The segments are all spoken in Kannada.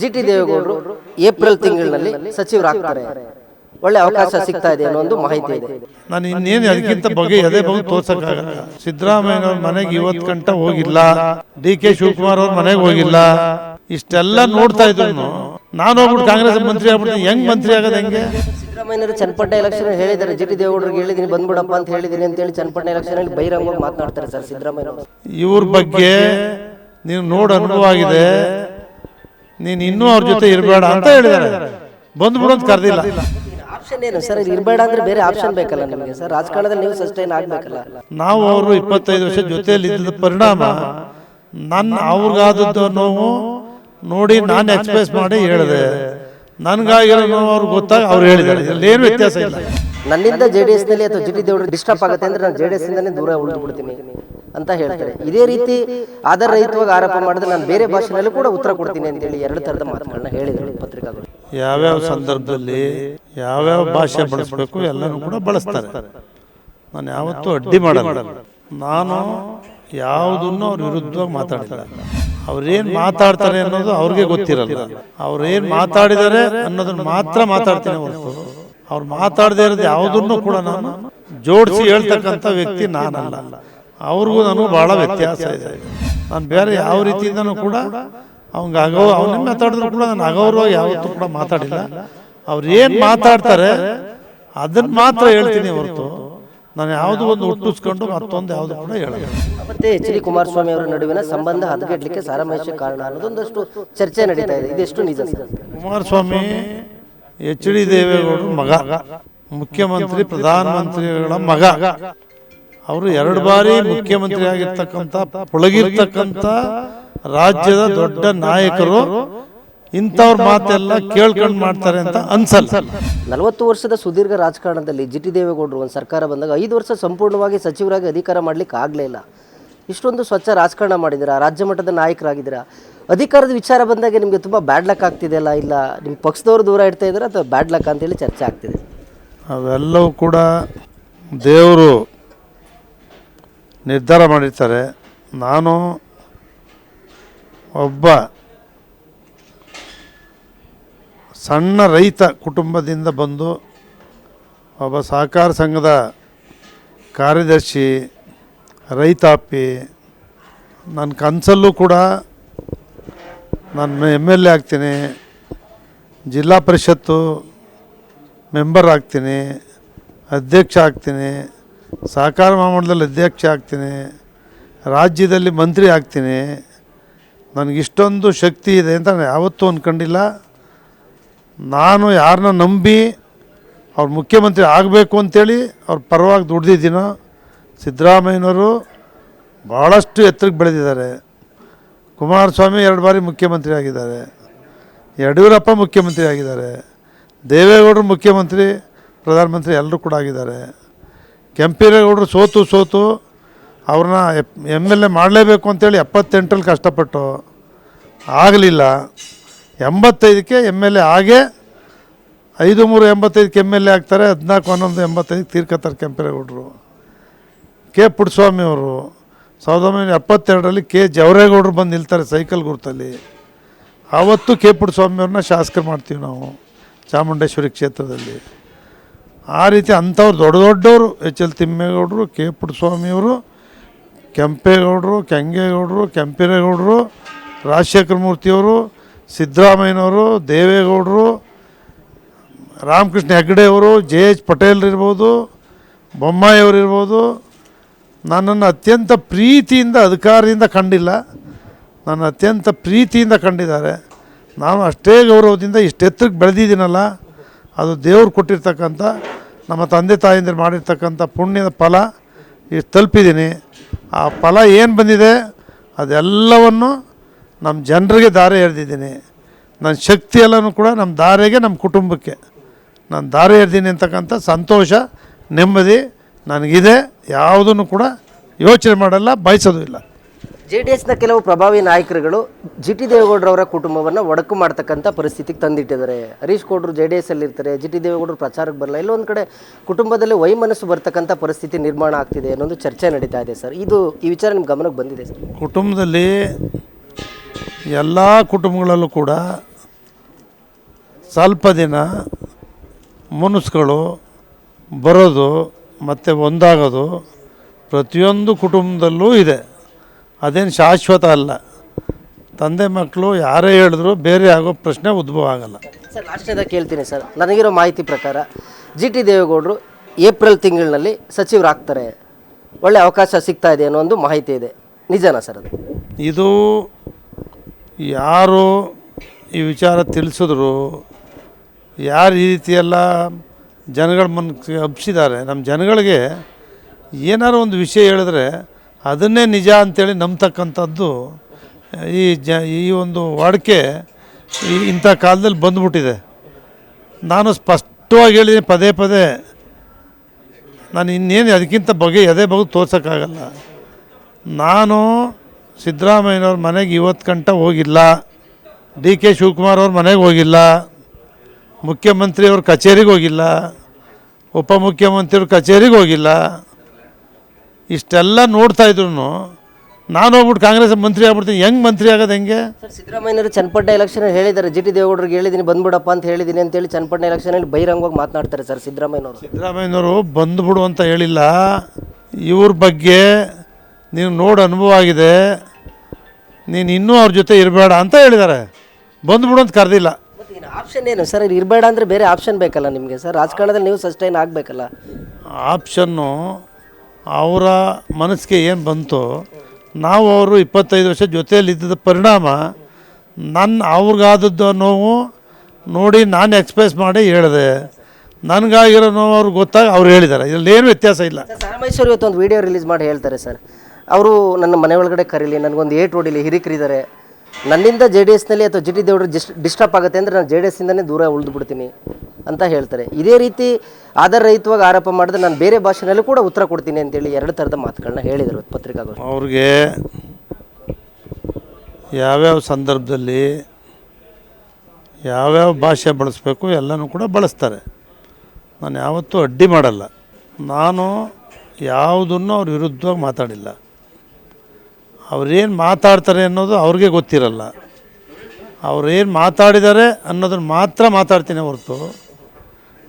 ಜಿ ಟಿ ದೇವೇಗೌಡರು ಏಪ್ರಿಲ್ ತಿಂಗಳಿನಲ್ಲಿ ಸಚಿವರಾಗ್ತಾರೆ. ಒಳ್ಳೆ ಅವಕಾಶ ಸಿಗ್ತಾ ಇದೆ ಅನ್ನೋ ಒಂದು ಮಾಹಿತಿ ಇದೆ. ನಾನು ಇನ್ನೇನು ಅದಕ್ಕಿಂತ ಬಗ್ಗೆ ಅದೇ ಬಗ್ಗೆ ತೋರ್ಸಕ್ಕಾಗಲ್ಲ. ಸಿದ್ದರಾಮಯ್ಯನವ್ರ ಮನೆಗೆ ಇವತ್ತು ಗಂಟ ಹೋಗಿಲ್ಲ. ಡಿ ಕೆ ಶಿವಕುಮಾರ್ ಅವ್ರ ಮನೆಗೆ ಹೋಗಿಲ್ಲ. ಇಷ್ಟೆಲ್ಲ ನೋಡ್ತಾ ಇದ್ರು ನಾನು ಹೋಗ್ಬಿಟ್ಟು ಕಾಂಗ್ರೆಸ್ ಮಂತ್ರಿ ಆಗ್ಬಿಟ್ಟು ಹೆಂಗ್ ಮಂತ್ರಿ ಆಗೋದು ಹೆಂಗೆ? ಸಿದ್ದರಾಮಯ್ಯನವರು ಚನ್ನಪಟ್ಟಣ ಎಲೆಕ್ಷನ್ ಹೇಳಿದ್ದಾರೆ. ಜಿ ಟಿ ದೇವೇಗೌಡರಿಗೆ ಹೇಳಿದ್ದೀನಿ ಬಂದ್ಬಿಡಪ್ಪ ಅಂತ ಹೇಳಿದೀನಿ ಅಂತ ಹೇಳಿ ಚನ್ನಪಟ್ಟಣ ಎಲೆಕ್ಷನ್ ಅಲ್ಲಿ ಬಹಿರಂಗವಾಗಿ ಮಾತನಾಡ್ತಾರೆ ಸರ್ ಸಿದ್ದರಾಮಯ್ಯ ಇವ್ರ ಬಗ್ಗೆ ನೀವು ನೋಡ್ ಅನುಭವ ಆಗಿದೆ. ನೀನು ಇನ್ನೂ ಅವ್ರ ಜೊತೆ ಇರಬೇಡ ಅಂತ ಹೇಳಿದ್ದಾರೆ ಬಂದ್ಬಿಡು ಅಂತ ಕರೆದಿಲ್ಲ. ಆಪ್ಷನ್ ಏನು? ಸರ್ ಇರಬೇಡ ಅಂದ್ರೆ ಬೇರೆ ಆಪ್ಷನ್ ಬೇಕಲ್ಲ ನಿಮಗೆ. ಸರ್ ರಾಜಕಾರಣದಲ್ಲಿ ನೀವು ಸಸ್ಟೈನ್ ಆಗಬೇಕಲ್ಲ. ನಾವು ಅವರು ಇಪ್ಪತ್ತೈದು ವರ್ಷ ಜೊತೆಯಲ್ಲಿ ಇದ್ದ ಪರಿಣಾಮ ನನ್ನ ಅವ್ರಿಗಾದದ್ದು ನೋವು ನೋಡಿ ನಾನು ಎಕ್ಸ್ಪ್ರೆಸ್ ಮಾಡಿ ಹೇಳಿದೆ. ನನ್ಗಾಗಿರೋ ನೋವು ಅವ್ರಿಗೆ ಗೊತ್ತಾಗ ಅವ್ರು ಹೇಳಿದ್ದಾರೆ. ಇದ್ರಲ್ಲಿ ಏನು ವ್ಯತ್ಯಾಸ ಇಲ್ಲ. ನನ್ನಿಂದ ಜೆ ಡಿ ಎಸ್ನಲ್ಲಿ ಅಥವಾ ಜಿ ಡಿ ದೇವರು ಡಿಸ್ಟರ್ಬ್ ಆಗುತ್ತೆ ಅಂದ್ರೆ ನಾನು ಜೆ ಡಿ ಎಸ್ ಇಂದಾನೆ ದೂರ ಉಳಿದು ಬಿಡ್ತೀನಿ ಅಂತ ಹೇಳ್ತಾರೆ. ಇದೇ ರೀತಿ ಆಧಾರರಹಿತವಾಗಿ ಆರೋಪ ಮಾಡಿದ್ರೆ ನಾನು ಬೇರೆ ಭಾಷೆನಲ್ಲೂ ಕೂಡ ಉತ್ತರ ಕೊಡ್ತೀನಿ ಅಂತೇಳಿ ಎರಡು ಥರದ ಮಾತುಗಳನ್ನ ಹೇಳಿದರು ಪತ್ರಿಕಾಗಳು. ಯಾವ್ಯಾವ ಸಂದರ್ಭದಲ್ಲಿ ಯಾವ್ಯಾವ ಭಾಷೆ ಬಳಸಬೇಕು ಎಲ್ಲರೂ ಕೂಡ ಬಳಸ್ತಾರೆ. ನಾನು ಯಾವತ್ತೂ ಅಡ್ಡಿ ಮಾಡಲ್ಲ. ನಾನು ಯಾವುದನ್ನು ಅವ್ರ ವಿರುದ್ಧವಾಗಿ ಮಾತಾಡ್ತಾರೆ ಅವ್ರೇನು ಮಾತಾಡ್ತಾರೆ ಅನ್ನೋದು ಅವ್ರಿಗೆ ಗೊತ್ತಿರಲ್ಲ. ಅವ್ರೇನು ಮಾತಾಡಿದ್ದಾರೆ ಅನ್ನೋದನ್ನ ಮಾತ್ರ ಮಾತಾಡ್ತೀನಿ ಹೊರತು. ಅವ್ರು ಮಾತಾಡದೇ ಇರೋದು ಯಾವುದನ್ನು ಕೂಡ ನಾನು ಜೋಡಿಸಿ ಹೇಳ್ತಕ್ಕಂಥ ವ್ಯಕ್ತಿ ನಾನಲ್ಲ. ಅವ್ರಿಗೂ ನನಗೂ ಭಾಳ ವ್ಯತ್ಯಾಸ ಇದೆ. ನಾನು ಬೇರೆ ಯಾವ ರೀತಿಯಿಂದನೂ ಕೂಡ ಅವ್ನಿಗೆ ಅಗೌ ಅವನೇ ಮಾತಾಡಿದ್ರು ಕೂಡ ನಾನು ಅಗೌರವಾಗಿ ಯಾವತ್ತೂ ಕೂಡ ಮಾತಾಡಿಲ್ಲ. ಅವ್ರು ಏನು ಮಾತಾಡ್ತಾರೆ ಅದನ್ನ ಮಾತ್ರ ಹೇಳ್ತೀನಿ ಹೊರತು. ನಾನು ಯಾವುದೋ ಒಂದು ಹುಟ್ಟಿಸ್ಕೊಂಡು ಮತ್ತೊಂದು ಯಾವುದು ಕೂಡ ಹೇಳಲ್ಲ. ಮತ್ತೆ ಎಚ್ ಡಿ ಕುಮಾರಸ್ವಾಮಿ ಅವರ ನಡುವಿನ ಸಂಬಂಧ ಹದಗೆಡ್ಲಿಕ್ಕೆ ಸಾರಾಮಹೇಶ ಕಾರಣ ಅನ್ನೋದೊಂದಷ್ಟು ಚರ್ಚೆ ನಡೀತಾ ಇದೆ. ಇದೆಷ್ಟು ನಿಜ ಸರ್? ಕುಮಾರಸ್ವಾಮಿ ಎಚ್ ಡಿ ದೇವೇಗೌಡರು ಮಗ ಮುಖ್ಯಮಂತ್ರಿ ಪ್ರಧಾನಮಂತ್ರಿಗಳ ಮಗ. ಅವರು ಎರಡು ಬಾರಿ ಮುಖ್ಯಮಂತ್ರಿ ಆಗಿರ್ತಕ್ಕಂಥ ಪೊಳಗಿರ್ತಕ್ಕಂಥ ರಾಜ್ಯದ ದೊಡ್ಡ ನಾಯಕರು. ಇಂಥವ್ರ ಮಾತೆಲ್ಲ ಕೇಳ್ಕೊಂಡು ಮಾಡ್ತಾರೆ ಅಂತ ಅನ್ಸಲ್ಲ. ನಲವತ್ತು ವರ್ಷದ ಸುದೀರ್ಘ ರಾಜಕಾರಣದಲ್ಲಿ ಜಿ ಟಿ ದೇವೇಗೌಡರು ಒಂದು ಸರ್ಕಾರ ಬಂದಾಗ ಐದು ವರ್ಷ ಸಂಪೂರ್ಣವಾಗಿ ಸಚಿವರಾಗಿ ಅಧಿಕಾರ ಮಾಡ್ಲಿಕ್ಕೆ ಆಗಲೇ ಇಲ್ಲ. ಇಷ್ಟೊಂದು ಸ್ವಚ್ಛ ರಾಜಕಾರಣ ಮಾಡಿದ್ದೀರಾ? ರಾಜ್ಯ ಮಟ್ಟದ ನಾಯಕರಾಗಿದ್ದೀರಾ? ಅಧಿಕಾರದ ವಿಚಾರ ಬಂದಾಗ ನಿಮಗೆ ತುಂಬ ಬ್ಯಾಡ್ ಲಕ್ ಆಗ್ತಿದೆಯಲ್ಲ ಇಲ್ಲ ನಿಮ್ಮ ಪಕ್ಷದವರು ದೂರ ಇಡ್ತಾ ಇದ್ದಾರೆ ಅಥವಾ ಬ್ಯಾಡ್ ಲಕ್ ಅಂತೇಳಿ ಚರ್ಚೆ ಆಗ್ತಿದೆ? ಅವೆಲ್ಲವೂ ಕೂಡ ದೇವರು ನಿರ್ಧಾರ ಮಾಡಿರ್ತಾರೆ. ನಾನು ಒಬ್ಬ ಸಣ್ಣ ರೈತ ಕುಟುಂಬದಿಂದ ಬಂದು ಒಬ್ಬ ಸಹಕಾರ ಸಂಘದ ಕಾರ್ಯದರ್ಶಿ, ರೈತಾಪಿ ನನ್ನ ಕನಸಲ್ಲೂ ಕೂಡ ನಾನು ಎಂ ಎಲ್ ಎ ಆಗ್ತೀನಿ, ಜಿಲ್ಲಾ ಪರಿಷತ್ತು ಮೆಂಬರ್ ಆಗ್ತೀನಿ, ಅಧ್ಯಕ್ಷ ಆಗ್ತೀನಿ, ಸಹಕಾರ ಮಹಾಮಂಡಲದಲ್ಲಿ ಅಧ್ಯಕ್ಷ ಆಗ್ತೀನಿ, ರಾಜ್ಯದಲ್ಲಿ ಮಂತ್ರಿ ಆಗ್ತೀನಿ, ನನಗಿಷ್ಟೊಂದು ಶಕ್ತಿ ಇದೆ ಅಂತ ನಾನು ಯಾವತ್ತೂ ಅಂದ್ಕೊಂಡಿಲ್ಲ ನಾನು ಯಾರನ್ನ ನಂಬಿ ಅವ್ರು ಮುಖ್ಯಮಂತ್ರಿ ಆಗಬೇಕು ಅಂತೇಳಿ ಅವ್ರ ಪರವಾಗಿ ದುಡ್ದಿದ್ದೀನೋ ಸಿದ್ದರಾಮಯ್ಯನವರು ಭಾಳಷ್ಟು ಎತ್ತರಕ್ಕೆ ಬೆಳೆದಿದ್ದಾರೆ. ಕುಮಾರಸ್ವಾಮಿ ಎರಡು ಬಾರಿ ಮುಖ್ಯಮಂತ್ರಿ ಆಗಿದ್ದಾರೆ. ಯಡಿಯೂರಪ್ಪ ಮುಖ್ಯಮಂತ್ರಿ ಆಗಿದ್ದಾರೆ. ದೇವೇಗೌಡರು ಮುಖ್ಯಮಂತ್ರಿ, ಪ್ರಧಾನಮಂತ್ರಿ ಎಲ್ಲರೂ ಕೂಡ ಆಗಿದ್ದಾರೆ. ಕೆಂಪೇರೇಗೌಡರು ಸೋತು ಸೋತು ಅವ್ರನ್ನ ಎಂ ಎಲ್ ಎ ಮಾಡಲೇಬೇಕು ಅಂತೇಳಿ ಎಪ್ಪತ್ತೆಂಟರಲ್ಲಿ ಕಷ್ಟಪಟ್ಟು ಆಗಲಿಲ್ಲ. ಎಂಬತ್ತೈದಕ್ಕೆ ಎಂ ಎಲ್ ಎ ಆಗೇ ಐದು ಮೂರು ಎಂಬತ್ತೈದಕ್ಕೆ ಎಂ ಎಲ್ ಎ ಆಗ್ತಾರೆ, ಹದಿನಾಲ್ಕು ಹನ್ನೊಂದು ಎಂಬತ್ತೈದಕ್ಕೆ ತೀರ್ಕತ್ತಾರೆ ಕೆಂಪೇಗೌಡರು. ಕೆ ಪುಟ್ಸ್ವಾಮಿ ಅವರು ಸಾವಿರದ ಒಂಬೈನೂರ ಎಪ್ಪತ್ತೆರಡರಲ್ಲಿ ಕೆ ಜವರೇಗೌಡರು ಬಂದು ನಿಲ್ತಾರೆ ಸೈಕಲ್ ಗುರುತಲ್ಲಿ. ಆವತ್ತು ಕೆ ಪುಟ್ಸ್ವಾಮಿ ಅವ್ರನ್ನ ಶಾಸಕರು ಮಾಡ್ತೀವಿ ನಾವು, ಚಾಮುಂಡೇಶ್ವರಿ ಕ್ಷೇತ್ರದಲ್ಲಿ. ಆ ರೀತಿ ಅಂಥವ್ರು ದೊಡ್ಡ ದೊಡ್ಡವರು, ಎಚ್ ಎಲ್ ತಿಮ್ಮೇಗೌಡರು, ಕೆ ಪುಟ್ಟಸ್ವಾಮಿಯವರು ಕೆಂಪೇಗೌಡರು, ಕೆಂಗೇಗೌಡರು ಕೆಂಪೇರೇಗೌಡರು ರಾಜಶೇಖರ ಮೂರ್ತಿಯವರು ಸಿದ್ದರಾಮಯ್ಯನವರು, ದೇವೇಗೌಡರು, ರಾಮಕೃಷ್ಣ ಹೆಗ್ಡೆಯವರು ಜೆ ಎಚ್ ಪಟೇಲ್ ಇರ್ಬೋದು ಬೊಮ್ಮಾಯಿಯವರಿರ್ಬೋದು ನನ್ನನ್ನು ಅತ್ಯಂತ ಪ್ರೀತಿಯಿಂದ, ಅಧಿಕಾರದಿಂದ ಕಂಡಿಲ್ಲ. ನನ್ನ ಅತ್ಯಂತ ಪ್ರೀತಿಯಿಂದ ಕಂಡಿದ್ದಾರೆ. ನಾನು ಅಷ್ಟೇ ಗೌರವದಿಂದ ಇಷ್ಟೆತ್ತರಕ್ಕೆ ಬೆಳೆದಿದ್ದೀನಲ್ಲ, ಅದು ದೇವ್ರು ಕೊಟ್ಟಿರ್ತಕ್ಕಂಥ, ನಮ್ಮ ತಂದೆ ತಾಯಿಂದರು ಮಾಡಿರ್ತಕ್ಕಂಥ ಪುಣ್ಯದ ಫಲ, ಇಷ್ಟು ತಲುಪಿದ್ದೀನಿ. ಆ ಫಲ ಏನು ಬಂದಿದೆ, ಅದೆಲ್ಲವನ್ನು ನಮ್ಮ ಜನರಿಗೆ ದಾರಿ ಎರೆದಿದ್ದೀನಿ ನನ್ನ ಶಕ್ತಿ ಎಲ್ಲನೂ ಕೂಡ ನಮ್ಮ ದಾರಿಗೆ ನಮ್ಮ ಕುಟುಂಬಕ್ಕೆ. ನಾನು ದಾರಿ ಎರೆದೀನಿ ಅಂತಕ್ಕಂಥ ಸಂತೋಷ ನೆಮ್ಮದಿ ನನಗಿದೆ. ಯಾವುದನ್ನು ಕೂಡ ಯೋಚನೆ ಮಾಡಲ್ಲ ಬಯಸೋದು ಇಲ್ಲ. ಜೆ ಡಿ ಎಸ್ನ ಕೆಲವು ಪ್ರಭಾವಿ ನಾಯಕರುಗಳು ಜಿ ಟಿ ದೇವೇಗೌಡರವರ ಕುಟುಂಬವನ್ನು ಒಡಕು ಮಾಡ್ತಕ್ಕಂಥ ಪರಿಸ್ಥಿತಿಗೆ ತಂದಿಟ್ಟಿದ್ದಾರೆ. ಹರೀಶ್ ಗೌಡರು ಜೆ ಡಿ ಎಸ್ ಅಲ್ಲಿ ಇರ್ತಾರೆ ಜಿ ಟಿ ದೇವೇಗೌಡರು ಪ್ರಚಾರಕ್ಕೆ ಬರಲ್ಲ. ಇಲ್ಲೊಂದು ಕಡೆ ಕುಟುಂಬದಲ್ಲಿ ವೈಮನಸ್ಸು ಬರ್ತಕ್ಕಂಥ ಪರಿಸ್ಥಿತಿ ನಿರ್ಮಾಣ ಆಗ್ತಿದೆ ಅನ್ನೋದು ಚರ್ಚೆ ನಡೀತಾ ಇದೆ ಸರ್. ಇದು ಈ ವಿಚಾರ ನಿಮ್ಮ ಗಮನಕ್ಕೆ ಬಂದಿದೆ ಸರ್? ಕುಟುಂಬದಲ್ಲಿ ಎಲ್ಲ ಕುಟುಂಬಗಳಲ್ಲೂ ಕೂಡ ಸ್ವಲ್ಪ ದಿನ ಮುನಿಸ್ಗಳು ಬರೋದು ಮತ್ತು ಒಂದಾಗೋದು ಪ್ರತಿಯೊಂದು ಕುಟುಂಬದಲ್ಲೂ ಇದೆ. ಅದೇನು ಶಾಶ್ವತ ಅಲ್ಲ. ತಂದೆ ಮಕ್ಕಳು ಯಾರೇ ಹೇಳಿದ್ರು ಬೇರೆ ಆಗೋ ಪ್ರಶ್ನೆ ಉದ್ಭವ ಆಗಲ್ಲ. ಸರ್ ಲಾಸ್ಟ್ ಕೇಳ್ತೀನಿ ಸರ್. ನನಗಿರೋ ಮಾಹಿತಿ ಪ್ರಕಾರ ಜಿ ಟಿ ದೇವೇಗೌಡರು ಏಪ್ರಿಲ್ ತಿಂಗಳಿನಲ್ಲಿ ಸಚಿವರಾಗ್ತಾರೆ ಒಳ್ಳೆ ಅವಕಾಶ ಸಿಗ್ತಾ ಇದೆ ಅನ್ನೋ ಒಂದು ಮಾಹಿತಿ ಇದೆ. ನಿಜನಾ ಸರ್ ಅದು? ಇದು ಯಾರು ಈ ವಿಚಾರ ತಿಳಿಸಿದ್ರು, ಯಾರು ಈ ರೀತಿಯೆಲ್ಲ ಜನಗಳ ಮನಸ್ಸಿಗೆ ಹಬ್ಸಿದ್ದಾರೆ ನಮ್ಮ ಜನಗಳಿಗೆ ಏನಾರು ಒಂದು ವಿಷಯ ಹೇಳಿದ್ರೆ ಅದನ್ನೇ ನಿಜ ಅಂತೇಳಿ ನಂಬ್ತಕ್ಕಂಥದ್ದು, ಈ ಜ, ಈ ಒಂದು ವಾಡಿಕೆ ಈ ಇಂಥ ಕಾಲದಲ್ಲಿ ಬಂದ್ಬಿಟ್ಟಿದೆ. ನಾನು ಸ್ಪಷ್ಟವಾಗಿ ಹೇಳಿದ್ದೀನಿ, ಪದೇ ಪದೇ ನಾನು ಇನ್ನೇನು ಅದಕ್ಕಿಂತ ಬಗೆ ಎದೆ ಬಗ್ಗೆ ತೋರ್ಸೋಕ್ಕಾಗಲ್ಲ. ನಾನು ಸಿದ್ದರಾಮಯ್ಯನವ್ರ ಮನೆಗೆ ಇವತ್ತು ಗಂಟ ಹೋಗಿಲ್ಲ. ಡಿ ಕೆ ಶಿವಕುಮಾರ್ ಅವ್ರ ಮನೆಗೆ ಹೋಗಿಲ್ಲ. ಮುಖ್ಯಮಂತ್ರಿಯವ್ರ ಕಚೇರಿಗೆ ಹೋಗಿಲ್ಲ. ಉಪಮುಖ್ಯಮಂತ್ರಿಯವ್ರ ಕಚೇರಿಗೆ ಹೋಗಿಲ್ಲ. ಇಷ್ಟೆಲ್ಲ ನೋಡ್ತಾ ಇದ್ರು ನಾನು ಹೋಗ್ಬಿಟ್ಟು ಕಾಂಗ್ರೆಸ್ ಮಂತ್ರಿ ಆಗ್ಬಿಡ್ತೀನಿ. ಹೆಂಗೆ ಮಂತ್ರಿ ಆಗೋದು ಹೆಂಗೆ? ಸರ್ ಸಿದ್ದರಾಮಯ್ಯನವರು ಚನ್ನಪಟ್ಟಣ ಎಲೆಕ್ಷನ್ ಹೇಳಿದ್ದಾರೆ. ಜಿ ಟಿ ದೇವೇಗೌಡರಿಗೆ ಹೇಳಿದ್ದೀನಿ ಬಂದ್ಬಿಡಪ್ಪ ಅಂತ ಹೇಳಿದ್ದೀನಿ ಅಂತೇಳಿ ಚನ್ನಪಟ್ಟಣ ಎಲೆಕ್ಷನಲ್ಲಿ ಬಹಿರಂಗವಾಗಿ ಮಾತನಾಡ್ತಾರೆ ಸರ್ ಸಿದ್ದರಾಮಯ್ಯನವರು. ಸಿದ್ದರಾಮಯ್ಯನವರು ಬಂದ್ಬಿಡು ಅಂತ ಹೇಳಿಲ್ಲ. ಇವ್ರ ಬಗ್ಗೆ ನೀವು ನೋಡು ಅನುಭವ ಆಗಿದೆ. ನೀನು ಇನ್ನೂ ಅವ್ರ ಜೊತೆ ಇರಬೇಡ ಅಂತ ಹೇಳಿದ್ದಾರೆ. ಬಂದುಬಿಡು ಅಂತ ಕರೆದಿಲ್ಲ. ಆಪ್ಷನ್ ಏನು? ಸರ್ ಇರಬೇಡ ಅಂದರೆ ಬೇರೆ ಆಪ್ಷನ್ ಬೇಕಲ್ಲ ನಿಮಗೆ? ಸರ್ ರಾಜಕಾರಣದಲ್ಲಿ ನೀವು ಸಸ್ಟೈನ್ ಆಗಬೇಕಲ್ಲ. ಆಪ್ಷನ್ನು ಅವರ ಮನಸ್ಸಿಗೆ ಏನು ಬಂತು ನಾವು ಅವರು ಇಪ್ಪತ್ತೈದು ವರ್ಷ ಜೊತೆಯಲ್ಲಿ ಇದ್ದ ಪರಿಣಾಮ ನನ್ನ ಅವ್ರಿಗಾದದ್ದು ನೋವು ನೋಡಿ ನಾನು ಎಕ್ಸ್ಪ್ರೆಸ್ ಮಾಡಿ ಹೇಳಿದೆ. ನನಗಾಗಿರೋ ನೋವು ಅವ್ರಿಗೆ ಗೊತ್ತಾಗ ಅವ್ರು ಹೇಳಿದ್ದಾರೆ. ಇದರಲ್ಲಿ ಏನು ವ್ಯತ್ಯಾಸ ಇಲ್ಲ. ಸರ್ ಮೈಸೂರು ಇವತ್ತು ಒಂದು ವಿಡಿಯೋ ರಿಲೀಸ್ ಮಾಡಿ ಹೇಳ್ತಾರೆ ಸರ್. ಅವರು ನನ್ನ ಮನೆ ಒಳಗಡೆ ಕರೀಲಿ, ನನಗೊಂದು ಏಟ್ ಹೊಡಿಲಿ ಹಿರಿಕರಿದ್ದಾರೆ. ನನ್ನಿಂದ ಜೆ ಡಿ ಎಸ್ನಲ್ಲಿ ಅಥವಾ ಜಿ ಟಿ ದೇವರು ಡಿಸ್, ಡಿಸ್ಟರ್ಬ್ ಆಗುತ್ತೆ ಅಂದರೆ ನಾನು ಜೆ ಡಿ ಎಸ್ಸಿಂದನೇ ದೂರ ಉಳಿದು ಬಿಡ್ತೀನಿ ಅಂತ ಹೇಳ್ತಾರೆ. ಇದೇ ರೀತಿ ಆಧಾರರಹಿತವಾಗಿ ಆರೋಪ ಮಾಡಿದ್ರೆ ನಾನು ಬೇರೆ ಭಾಷೆನಲ್ಲೂ ಕೂಡ ಉತ್ತರ ಕೊಡ್ತೀನಿ ಅಂತೇಳಿ ಎರಡು ಥರದ ಮಾತುಗಳನ್ನ ಹೇಳಿದರು ಪತ್ರಿಕಾಗೋಷ್ಠಿ. ಅವ್ರಿಗೆ ಯಾವ್ಯಾವ ಸಂದರ್ಭದಲ್ಲಿ ಯಾವ್ಯಾವ ಭಾಷೆ ಬಳಸಬೇಕು ಎಲ್ಲನೂ ಕೂಡ ಬಳಸ್ತಾರೆ. ನಾನು ಯಾವತ್ತೂ ಅಡ್ಡಿ ಮಾಡಲ್ಲ. ನಾನು ಯಾವುದನ್ನು ಅವ್ರ ವಿರುದ್ಧವಾಗಿ ಮಾತಾಡಿಲ್ಲ. ಅವ್ರೇನು ಮಾತಾಡ್ತಾರೆ ಅನ್ನೋದು ಅವ್ರಿಗೆ ಗೊತ್ತಿರಲ್ಲ. ಅವ್ರೇನು ಮಾತಾಡಿದ್ದಾರೆ ಅನ್ನೋದನ್ನು ಮಾತ್ರ ಮಾತಾಡ್ತೀನಿ ಹೊರತು,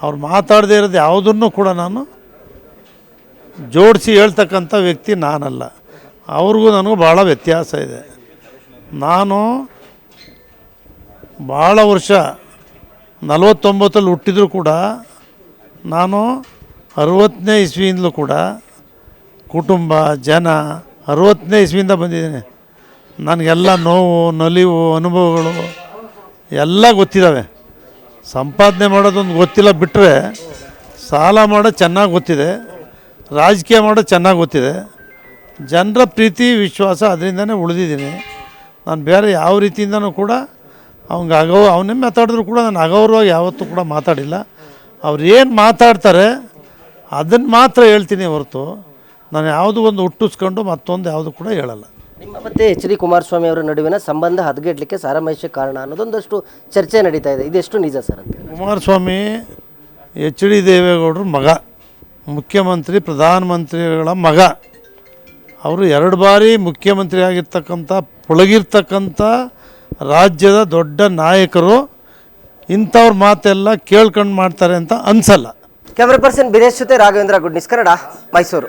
ಅವ್ರು ಮಾತಾಡದೇ ಇರೋದು ಯಾವುದನ್ನು ಕೂಡ ನಾನು ಜೋಡಿಸಿ ಹೇಳ್ತಕ್ಕಂಥ ವ್ಯಕ್ತಿ ನಾನಲ್ಲ. ಅವ್ರಿಗೂ ನನಗೂ ಭಾಳ ವ್ಯತ್ಯಾಸ ಇದೆ. ನಾನು ಭಾಳ ವರ್ಷ ನಲವತ್ತೊಂಬತ್ತಲ್ಲಿ ಹುಟ್ಟಿದ್ರು ಕೂಡ, ನಾನು ಅರುವತ್ತನೇ ಇಸ್ವಿಯಿಂದಲೂ ಕೂಡ ಕುಟುಂಬ, ಜನ ಅರುವತ್ತನೇ ಇಸ್ವಿಯಿಂದ ಬಂದಿದ್ದೀನಿ. ನನಗೆಲ್ಲ ನೋವು, ನಲಿವು, ಅನುಭವಗಳು ಎಲ್ಲ ಗೊತ್ತಿದ್ದಾವೆ. ಸಂಪಾದನೆ ಮಾಡೋದೊಂದು ಗೊತ್ತಿಲ್ಲ ಬಿಟ್ಟರೆ ಸಾಲ ಮಾಡೋದು ಚೆನ್ನಾಗಿ ಗೊತ್ತಿದೆ, ರಾಜಕೀಯ ಮಾಡೋದು ಚೆನ್ನಾಗಿ ಗೊತ್ತಿದೆ. ಜನರ ಪ್ರೀತಿ, ವಿಶ್ವಾಸ ಅದರಿಂದನೇ ಉಳಿದಿದ್ದೀನಿ. ನಾನು ಬೇರೆ ಯಾವ ರೀತಿಯಿಂದನೂ ಕೂಡ ಅವ್ನಿಗೆ ಅಗೌ, ಅವನೇ ಮಾತಾಡಿದ್ರು ಕೂಡ ನಾನು ಅಗೌರವಾಗಿ ಯಾವತ್ತೂ ಕೂಡ ಮಾತಾಡಿಲ್ಲ. ಅವ್ರು ಏನು ಮಾತಾಡ್ತಾರೆ ಅದನ್ನು ಮಾತ್ರ ಹೇಳ್ತೀನಿ ಹೊರತು. ನಾನು ಯಾವುದು ಒಂದು ಹುಟ್ಟಿಸ್ಕೊಂಡು ಮತ್ತೊಂದು ಯಾವುದು ಕೂಡ ಹೇಳಲ್ಲ. ನಿಮ್ಮ ಮತ್ತೆ ಎಚ್ ಡಿ ಕುಮಾರಸ್ವಾಮಿ ಅವರ ನಡುವಿನ ಸಂಬಂಧ ಹದಗೆಡ್ಲಿಕ್ಕೆ ಸಾರಾಮಹೇಶ ಕಾರಣ ಅನ್ನೋದೊಂದಷ್ಟು ಚರ್ಚೆ ನಡೀತಾ ಇದೆ. ಇದೆಷ್ಟು ನಿಜ ಸರ್ ಅಂತ ಕುಮಾರಸ್ವಾಮಿ ಎಚ್ ಡಿ ದೇವೇಗೌಡರ ಮಗ ಮುಖ್ಯಮಂತ್ರಿ ಪ್ರಧಾನಮಂತ್ರಿಗಳ ಮಗ. ಅವರು ಎರಡು ಬಾರಿ ಮುಖ್ಯಮಂತ್ರಿ ಆಗಿರ್ತಕ್ಕಂಥ ಪೊಳಗಿರ್ತಕ್ಕಂಥ ರಾಜ್ಯದ ದೊಡ್ಡ ನಾಯಕರು. ಇಂಥವ್ರ ಮಾತೆಲ್ಲ ಕೇಳ್ಕೊಂಡು ಮಾಡ್ತಾರೆ ಅಂತ ಅನ್ಸಲ್ಲ. ಕ್ಯಾಮ್ರಾ ಪರ್ಸನ್ ಬಿನೇಶ್ ಜೊತೆ ರಾಘವೇಂದ್ರ ಗುಡ್ನಿಸ್ ಕನ್ನಡ ಮೈಸೂರು.